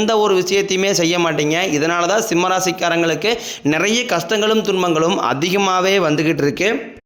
எந்த ஒரு விஷயத்தையுமே செய்ய மாட்டீங்க. இதனால தான் சிம்மராசிக்காரங்களுக்கு நிறைய கஷ்டங்களும் துன்பங்களும் அதிகமாகவே வந்துக்கிட்டு இருக்குது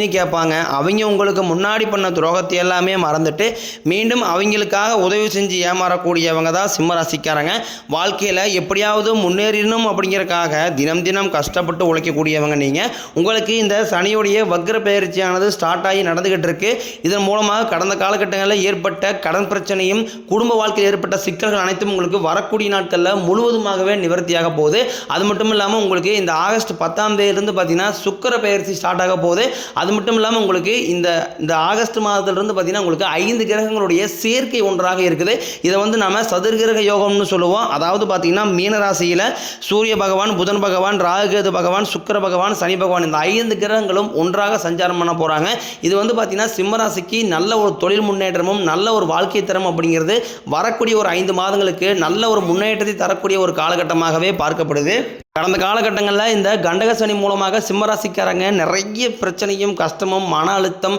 அப்படின்னு கேட்பாங்க. அவங்க உங்களுக்கு முன்னாடி பண்ண துரோகத்தை எல்லாமே மறந்துட்டு மீண்டும் அவங்களுக்காக உதவி செஞ்சு ஏமாறக்கூடியவங்க தான் சிம்மராசிக்காரங்க. வாழ்க்கையில் எப்படியாவது முன்னேறணும் அப்படிங்கிறக்காக தினம் தினம் கஷ்டப்பட்டு உழைக்கக்கூடியவங்க நீங்கள் உங்களுக்கு இந்த சனியுடைய வக்ர பயிற்சியானது ஸ்டார்ட் ஆகி நடந்துகிட்டு இருக்கு. இதன் மூலமாக கடந்த காலகட்டங்களில் ஏற்பட்ட கடன் பிரச்சனையும் குடும்ப வாழ்க்கையில் ஏற்பட்ட சிக்கல்கள் அனைத்தும் உங்களுக்கு வரக்கூடிய நாட்களில் முழுவதுமாகவே நிவர்த்தியாக போகுது. அது மட்டும் இல்லாமல் உங்களுக்கு இந்த ஆகஸ்ட் பத்தாம் தேதியிலிருந்து பார்த்தீங்கன்னா சுக்கர பயிற்சி ஸ்டார்ட் ஆக போகுது. அது அது மட்டும் இல்லாமல் உங்களுக்கு இந்த இந்த ஆகஸ்ட் மாதத்திலிருந்து பார்த்தீங்கன்னா உங்களுக்கு ஐந்து கிரகங்களுடைய சேர்க்கை ஒன்றாக இருக்குது. இதை வந்து நம்ம சதுர்கிரக யோகம்னு சொல்லுவோம். அதாவது பார்த்தீங்கன்னா மீனராசியில் சூரிய பகவான் புதன் பகவான் ராகுகேது பகவான் சுக்கிர பகவான் சனி பகவான் இந்த ஐந்து கிரகங்களும் ஒன்றாக சஞ்சாரம் பண்ண போகிறாங்க இது வந்து பார்த்தீங்கன்னா சிம்மராசிக்கு நல்ல ஒரு தொழில் முன்னேற்றமும் நல்ல ஒரு வாழ்க்கை தரம் அப்படிங்கிறது வரக்கூடிய ஒரு ஐந்து மாதங்களுக்கு நல்ல ஒரு முன்னேற்றத்தை தரக்கூடிய ஒரு காலகட்டமாகவே பார்க்கப்படுது. கடந்த காலகட்டங்களில் இந்த கண்டக சனி மூலமாக சிம்மராசிக்காரங்க நிறைய பிரச்சனையும் கஷ்டமும் மன அழுத்தம்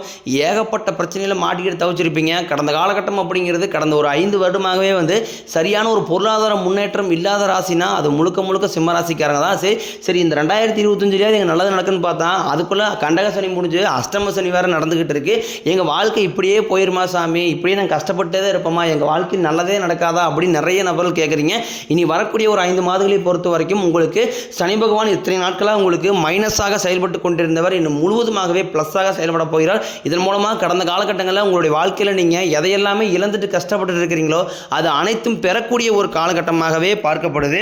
ஏகப்பட்ட பிரச்சனையில் மாட்டிக்கிட்டு தவிச்சிருப்பீங்க. கடந்த காலகட்டம் அப்படிங்கிறது கடந்த ஒரு ஐந்து வருடமாகவே வந்து சரியான ஒரு பொருளாதார முன்னேற்றம் இல்லாத ராசினா அது முழுக்க முழுக்க சிம்மராசிக்காரங்க தான். சரி சரி இந்த ரெண்டாயிரத்தி இருபத்தஞ்சிலேயே எங்கள் நல்லது நடக்குன்னு பார்த்தா அதுக்குள்ளே கண்டக சனி முடிஞ்சு அஷ்டம சனி வேறு நடந்துக்கிட்டு இருக்கு. எங்கள் வாழ்க்கை இப்படியே போயிருமா சாமி? இப்படியே நாங்கள் கஷ்டப்பட்டே தான் இருப்போமா? எங்கள் வாழ்க்கை நல்லதே நடக்காதா? அப்படின்னு நிறைய நபர்கள் கேட்குறீங்க இனி வரக்கூடிய ஒரு ஐந்து மாதங்களை பொறுத்த வரைக்கும் உங்களுக்கு சனி பகவான் இத்தனை நாட்களாக உங்களுக்கு மைனஸாக செயல்பட்டு கொண்டிருந்தவர். இன்னும் முழுவதுமாகவே ப்ளஸ்ஸாக செயல்பட போகிறார். இதன் மூலமாக கடந்த காலகட்டங்களில் உங்களுடைய வாழ்க்கையில் நீங்கள் எதையெல்லாமே இழந்துட்டு கஷ்டப்பட்டு இருக்கிறீங்களோ அது அனைத்தும் பெறக்கூடிய ஒரு காலகட்டமாகவே பார்க்கப்படுது.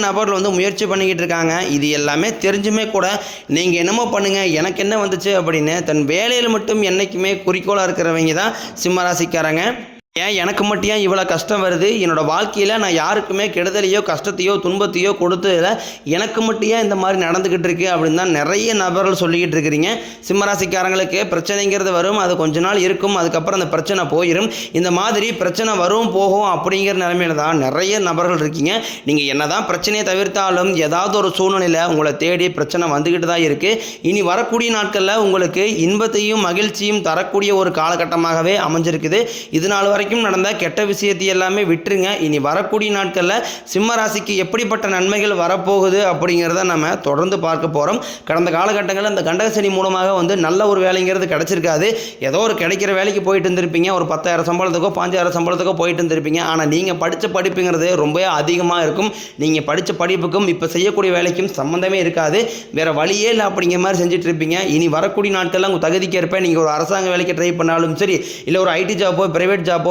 நபர்கள் வந்து முயற்சி பண்ணிக்கிட்டு இருக்காங்க. இது எல்லாமே தெரிஞ்சுமே கூட நீங்கள் என்னமோ பண்ணுங்கள் எனக்கு என்ன வந்துச்சு அப்படின்னு தன் வேலையில் மட்டும் என்றைக்குமே குறிக்கோளாக இருக்கிறவங்க தான் சிம்மராசிக்காரங்க ஏன் எனக்கு மட்டும் ஏன் இவ்வளோ கஷ்டம் வருது? என்னோடய வாழ்க்கையில் நான் யாருக்குமே கெடுதலையோ கஷ்டத்தையோ துன்பத்தையோ கொடுத்ததில் எனக்கு மட்டும் ஏன் இந்த மாதிரி நடந்துக்கிட்டு இருக்கு அப்படின்னு தான் நிறைய நபர்கள் சொல்லிக்கிட்டு இருக்கிறீங்க. சிம்மராசிக்காரங்களுக்கு பிரச்சனைங்கிறது வரும் அது கொஞ்ச நாள் இருக்கும் அதுக்கப்புறம் அந்த பிரச்சனை போயிடும் இந்த மாதிரி பிரச்சனை வரும் போகும் அப்படிங்கிற நிலைமையில தான் நிறைய நபர்கள் இருக்கீங்க. நீங்கள் என்ன தான் பிரச்சனையை தவிர்த்தாலும் ஏதாவது ஒரு சூழ்நிலையில் உங்களை தேடி பிரச்சனை வந்துக்கிட்டு தான் இருக்குது இனி வரக்கூடிய நாட்களில் உங்களுக்கு இன்பத்தையும் மகிழ்ச்சியும் தரக்கூடிய ஒரு காலகட்டமாகவே அமைஞ்சிருக்குது. இதனால் நாள் வரைக்கும் நடந்த கெட்ட விஷயத்தை எல்லாமே விட்டுருங்க. இனி வரக்கூடிய நாட்களில் சிம்ம ராசிக்கு எப்படிப்பட்ட நன்மைகள் வரப்போகுது அப்படிங்கிறத நம்ம தொடர்ந்து பார்க்க போகிறோம் கடந்த காலகட்டங்களில் அந்த கண்டகசனி மூலமாக வந்து நல்ல ஒரு வேலைங்கிறது கிடச்சிருக்காது. ஏதோ ஒரு கிடைக்கிற வேலைக்கு போயிட்டு இருந்திருப்பீங்க. ஒரு பத்தாயிரம் சம்பளத்துக்கோ பாஞ்சாயிரம் சம்பளத்துக்கோ போயிட்டு இருந்திருப்பீங்க. ஆனால் நீங்கள் படித்த படிப்புங்கிறது ரொம்ப அதிகமாக இருக்கும். நீங்கள் படித்த படிப்புக்கும் இப்போ செய்யக்கூடிய வேலைக்கும் சம்மந்தமே இருக்காது. வேறு வழியே இல்லை அப்படிங்கிற மாதிரி செஞ்சுட்டு இருப்பீங்க. இனி வரக்கூடிய நாட்கள்லாம் உங்கள் தகுதிக்கு ஏற்ப நீங்கள் ஒரு அரசாங்க வேலைக்கு ட்ரை பண்ணாலும் சரி இல்லை ஒரு ஐடி ஜாப்போ பிரைவேட் ஜாப்போ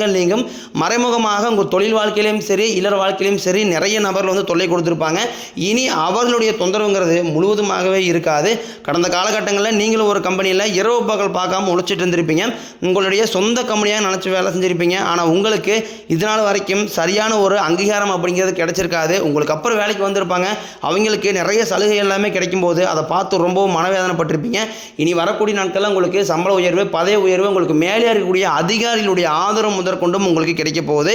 தடங்கல்கள் நீங்கும். மறைமுகமாக உங்கள் தொழில் வாழ்க்கையிலையும் சரி இல்லற வாழ்க்கையிலையும் சரி நிறைய நபர்கள் வந்து தொல்லை கொடுத்துருப்பாங்க. இனி அவர்களுடைய தொந்தரவுங்கிறது முழுவதுமாகவே இருக்காது. கடந்த காலகட்டங்களில் நீங்களும் ஒரு கம்பெனியில் இரவு பகல் பார்க்காம உழைச்சிட்டு இருந்திருப்பீங்க. உங்களுடைய சொந்த கம்பெனியாக நினச்சி வேலை செஞ்சுருப்பீங்க. ஆனால் உங்களுக்கு இதனால் வரைக்கும் சரியான ஒரு அங்கீகாரம் அப்படிங்கிறது கிடைச்சிருக்காது. உங்களுக்கு அப்புறம் வேலைக்கு வந்திருப்பாங்க. அவங்களுக்கு நிறைய சலுகை எல்லாமே கிடைக்கும்போது அதை பார்த்து ரொம்பவும் மனவேதனைப்பட்டிருப்பீங்க. இனி வரக்கூடிய நாட்களில் உங்களுக்கு சம்பள உயர்வு பதவி உயர்வு உங்களுக்கு மேலே இருக்கக்கூடிய அதிகாரிகளுடைய ஆதரவு முதல் முதற்கொண்டும் உங்களுக்கு கிடைக்க போகுது.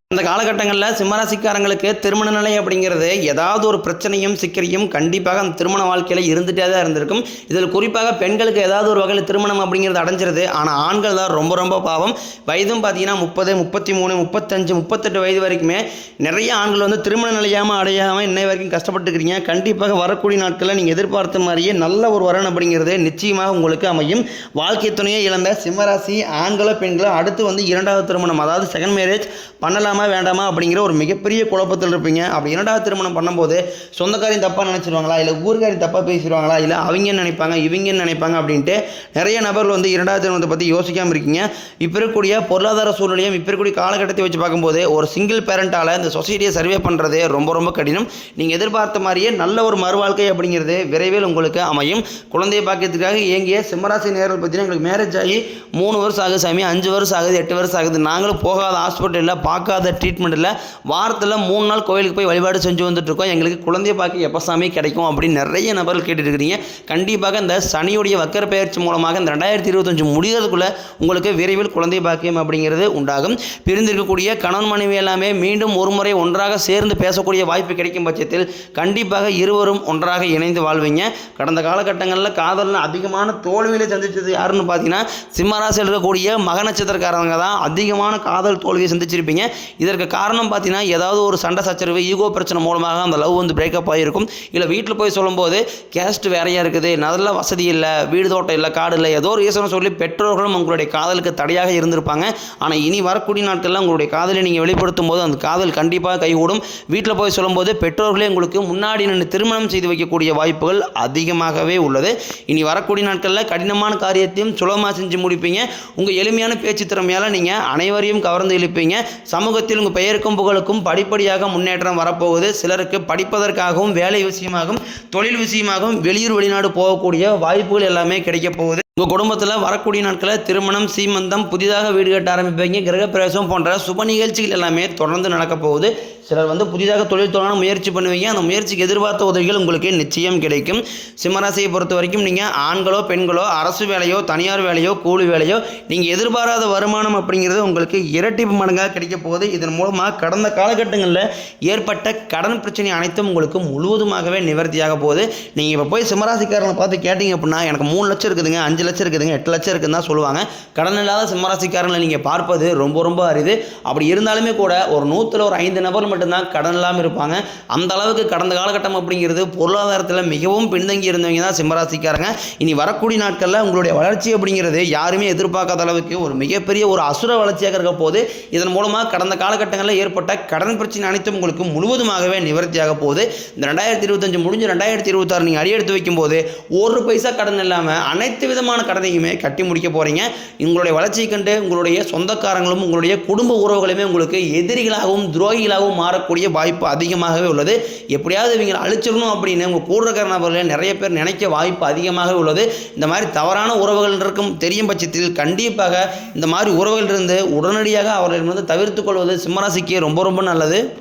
இந்த காலகட்டங்களில் சிம்மராசிக்காரங்களுக்கு திருமண நிலை அப்படிங்கிறது ஏதாவது ஒரு பிரச்சனையும் சிக்கரியும் கண்டிப்பாக அந்த திருமண வாழ்க்கையில் இருந்துகிட்டே தான் இருந்திருக்கும். இதில் குறிப்பாக பெண்களுக்கு ஏதாவது ஒரு வகையில் திருமணம் அப்படிங்கிறது அடைஞ்சிருது. ஆனால் ஆண்கள் தான் ரொம்ப ரொம்ப பாவம். வயதும் பார்த்தீங்கன்னா முப்பது முப்பத்தி மூணு முப்பத்தஞ்சு முப்பத்தெட்டு வயது வரைக்குமே நிறைய ஆண்கள் வந்து திருமண நிலையாமல் அடையாமல் இன்னை வரைக்கும் கஷ்டப்பட்டுக்கிறீங்க. கண்டிப்பாக வரக்கூடிய நாட்களில் நீங்கள் எதிர்பார்த்த மாதிரியே நல்ல ஒரு வரன் அப்படிங்கிறது நிச்சயமாக உங்களுக்கு அமையும். வாழ்க்கை துணையை இழந்த சிம்மராசி ஆண்களோ பெண்களோ அடுத்து வந்து இரண்டாவது திருமணம் அதாவது செகண்ட் மேரேஜ் பண்ணலாமா வேண்டாமா அப்படிங்கிற ஒரு மிகப்பெரிய குழப்பத்தில் இருப்பீங்க. அப்படி இரண்டாவது திருமணம் பண்ணும்போது சொந்தக்காரையும் தப்பாக நினச்சிருவாங்களா? இல்லை ஊர்காரையும் தப்பாக பேசிடுவாங்களா இல்லை அவங்க என்ன நினைப்பாங்க இவங்க நினைப்பாங்க அப்படின்ட்டு நிறைய நபர்கள் வந்து இரண்டாவது திருமணத்தை பற்றி யோசிக்காமல் இருக்கீங்க. இப்போ இருக்கக்கூடிய பொருளாதார சூழ்நிலையும் இப்போ இருக்கக்கூடிய காலகட்டத்தை வச்சு பார்க்கும்போது ஒரு சிங்கிள் பேரண்டால் இந்த சொசைட்டியை சர்வே பண்ணுறது ரொம்ப ரொம்ப கடினம். நீங்கள் எதிர்பார்த்த மாதிரியே நல்ல ஒரு மறுவாழ்க்கை அப்படிங்கிறது விரைவில் உங்களுக்கு அமையும். குழந்தையை பார்க்கறதுக்காக இயங்கிய சிம்மராசி நேரில் பார்த்தீங்கன்னா எங்களுக்கு மேரேஜ் ஆகி மூணு வருஷம் ஆகுது சாமி அஞ்சு வருஷம் ஆகுது எட்டு வருஷம் ஆகுது. நாங்களும் போகாத ஹாஸ்பிட்டலில் பார்க்காத ட்ரீட்மெண்ட் இல்லை வாரத்தில் மூணு நாள் கோயிலுக்கு போய் வழிபாடு செஞ்சு வந்துட்டுருக்கோம். எங்களுக்கு குழந்தைய பார்க்க எப்போ சாமி கிடைக்கும் அப்படின்னு நிறைய நபர்கள் கேட்டுருக்கிறீங்க கண்டிப்பாக இந்த சனியுடைய வக்கர பயிற்சி மூலமாக இந்த ரெண்டாயிரத்தி இருபத்தஞ்சு முடிகிறதுக்குள்ளே உங்களுக்கு விரைவில் குழந்தை பாக்கியம் அப்படிங்கிறது உண்டாகும். பிரிந்திருக்கக்கூடிய கணவன் மனைவி எல்லாமே மீண்டும் ஒரு முறை ஒன்றாக சேர்ந்து பேசக்கூடிய வாய்ப்பு கிடைக்கும் பட்சத்தில் கண்டிப்பாக இருவரும் ஒன்றாக இணைந்து வாழ்வீங்க. கடந்த காலகட்டங்களில் காதலில் அதிகமான தோல்வியில சந்தித்தது யாருன்னு பார்த்தீங்கன்னா சிம்மராசியில் இருக்கக்கூடிய மக நட்சத்திரக்காரங்க தான் அதிகமான காதல் தோல்வியை சந்திச்சிருப்பீங்க. இதற்கு காரணம் பார்த்தீங்கன்னா ஏதாவது ஒரு சண்டை சச்சரவு ஈகோ பிரச்சனை மூலமாக அந்த லவ் வந்து பிரேக்கப் ஆகிருக்கும் இல்லை வீட்டில் போய் சொல்லும்போது கேஸ்ட் வேறையாக இருக்குது நல்ல வசதி இல்லை வீடு தோட்டம் இல்லை காடு இல்லை ஏதோ ஒரு சொல்லி பெற்றோர்களும் உங்களுடைய காதலுக்கு தடையாக இருந்திருப்பாங்க. ஆனால் இனி வரக்கூடிய நாட்களில் உங்களுடைய காதலை நீங்கள் வெளிப்படுத்தும் போது அந்த காதல் கண்டிப்பாக கைகூடும். வீட்டில் போய் சொல்லும்போது பெற்றோர்களே உங்களுக்கு முன்னாடி நின்று திருமணம் செய்து வைக்கக்கூடிய வாய்ப்புகள் அதிகமாகவே உள்ளது. இனி வரக்கூடிய நாட்களில் கடினமான காரியத்தையும் சுலபமாக செஞ்சு முடிப்பீங்க. உங்கள் எளிமையான பேச்சு திறமையால் நீங்கள் அனைவரையும் கவர்ந்து இழுப்பீங்க. சமூகத்தில் உங்கள் பெயருக்கும் புகழுக்கும் படிப்படியாக முன்னேற்றம் வரப்போகுது. சிலருக்கு படிப்பதற்காகவும் வேலை விஷயமாகவும் தொழில் விஷயமாகவும் வெளியூர் வெளிநாடு போகக்கூடிய வாய்ப்புகள் எல்லாமே கிடைக்க போகுது. உங்கள் குடும்பத்தில் வரக்கூடிய நாட்களில் திருமணம் சீமந்தம் புதிதாக வீடு கட்ட ஆரம்பிப்பீங்க. கிரகப்பிரவேசம் போன்ற சுப நிகழ்ச்சிகள் எல்லாமே தொடர்ந்து நடக்க போகுது. சிலர் வந்து புதிதாக தொழில் தொடங்க முயற்சி பண்ணுவீங்க. அந்த முயற்சிக்கு எதிர்பார்த்த உதவிகள் உங்களுக்கு நிச்சயம் கிடைக்கும். சிம்மராசியை பொறுத்த வரைக்கும் நீங்கள் ஆண்களோ பெண்களோ அரசு வேலையோ தனியார் வேலையோ கூலி வேலையோ நீங்கள் எதிர்பாராத வருமானம் அப்படிங்கிறது உங்களுக்கு இரட்டிப்பு மடங்காக கிடைக்க போகுது. இதன் மூலமாக கடந்த காலகட்டங்களில் ஏற்பட்ட கடன் பிரச்சனை அனைத்தும் உங்களுக்கு முழுவதுமாகவே நிவர்த்தியாக போகுது. நீங்கள் இப்போ போய் சிம்மராசிக்காரனை பார்த்து கேட்டிங்க அப்படின்னா எனக்கு மூணு லட்சம் இருக்குதுங்க அஞ்சு லட்சம் இருக்குதுங்க எட்டு லட்சம் இருக்குதுன்னு தான் சொல்லுவாங்க. கடன் இல்லாத சிம்மராசிக்காரங்களை நீங்கள் பார்ப்பது ரொம்ப ரொம்ப அரிது. அப்படி இருந்தாலுமே கூட ஒரு நூற்றில் ஒரு ஐந்து நபர் மட்டும்தான் கடன் இல்லாமல் இருப்பாங்க. அந்த அளவுக்கு கடந்த காலகட்டம் அப்படிங்கிறது பொருளாதாரத்தில் மிகவும் பின்தங்கி இருந்தவங்க தான் சிம்மராசிக்காரங்க. இனி வரக்கூடிய நாட்களில் உங்களுடைய வளர்ச்சி அப்படிங்கிறது யாருமே எதிர்பார்க்காத அளவுக்கு ஒரு மிகப்பெரிய ஒரு அசுர வளர்ச்சியாக இருக்க போது இதன் மூலமாக கடந்த காலகட்டங்களில் ஏற்பட்ட கடன் பிரச்சனை அனைத்தும் உங்களுக்கு முழுவதுமாகவே நிவர்த்தியாக போகுது. இந்த ரெண்டாயிரத்தி இருபத்தஞ்சு முடிஞ்சு ரெண்டாயிரத்தி இருபத்தாறு நீங்கள் அடியெடுத்து வைக்கும்போது ஒரு பைசா கடன் இல்லாமல் அனைத்து விதமான கடனையுமே கட்டி முடிக்க போகிறீங்க உங்களுடைய வளர்ச்சியை கண்டு உங்களுடைய சொந்தக்காரங்களும் உங்களுடைய குடும்ப உறவுகளுமே உங்களுக்கு எதிரிகளாகவும் துரோகிகளாகவும் மாறக்கூடிய வாய்ப்பு அதிகமாகவே உள்ளது. எப்படியாவது இவங்களை அழிச்சிடணும் அப்படின்னு உங்கள் கூடுற நபர்களை நிறைய பேர் நினைக்க வாய்ப்பு அதிகமாகவே உள்ளது. இந்த மாதிரி தவறான உறவுகள் இருக்கும் தெரியும் பட்சத்தில் கண்டிப்பாக இந்த மாதிரி உறவுகளிலிருந்து இருந்து உடனடியாக அவர்களிடமிருந்து தவிர்த்து கொள்வது சிம்மராசிக்கு ரொம்ப ரொம்ப நல்லது.